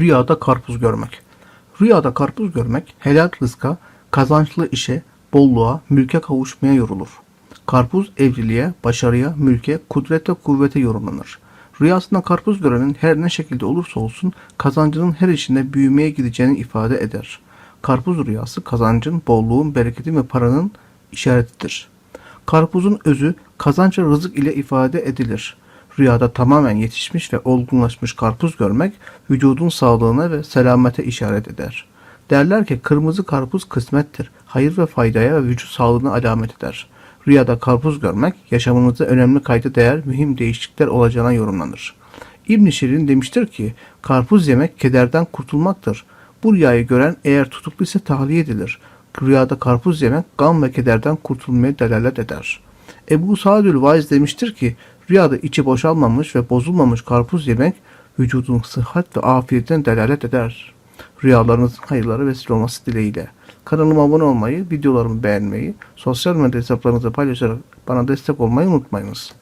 Rüyada karpuz görmek. Rüyada karpuz görmek helal rızka, kazançlı işe, bolluğa, mülke kavuşmaya yorulur. Karpuz evliliğe, başarıya, mülke, kudrete, kuvvete yorumlanır. Rüyasında karpuz görenin her ne şekilde olursa olsun kazancının her işinde büyümeye gideceğini ifade eder. Karpuz rüyası kazancın, bolluğun, bereketin ve paranın işaretidir. Karpuzun özü kazanç ve rızık ile ifade edilir. Rüyada tamamen yetişmiş ve olgunlaşmış karpuz görmek vücudun sağlığına ve selamete işaret eder. Derler ki kırmızı karpuz kısmettir, hayır ve faydaya ve vücut sağlığına alamet eder. Rüyada karpuz görmek yaşamınızda önemli kayda değer mühim değişiklikler olacağına yorumlanır. İbn Şirin demiştir ki karpuz yemek kederden kurtulmaktır. Bu rüyayı gören eğer tutuklu ise tahliye edilir. Rüyada karpuz yemek gam ve kederden kurtulmaya delalet eder. Ebu Saadül Vaiz demiştir ki rüyada içi boşalmamış ve bozulmamış karpuz yemek vücudun sıhhat ve afiyetine delalet eder. Rüyalarınızın hayırlara vesile olması dileğiyle. Kanalıma abone olmayı, videolarımı beğenmeyi, sosyal medya hesaplarınızı paylaşarak bana destek olmayı unutmayınız.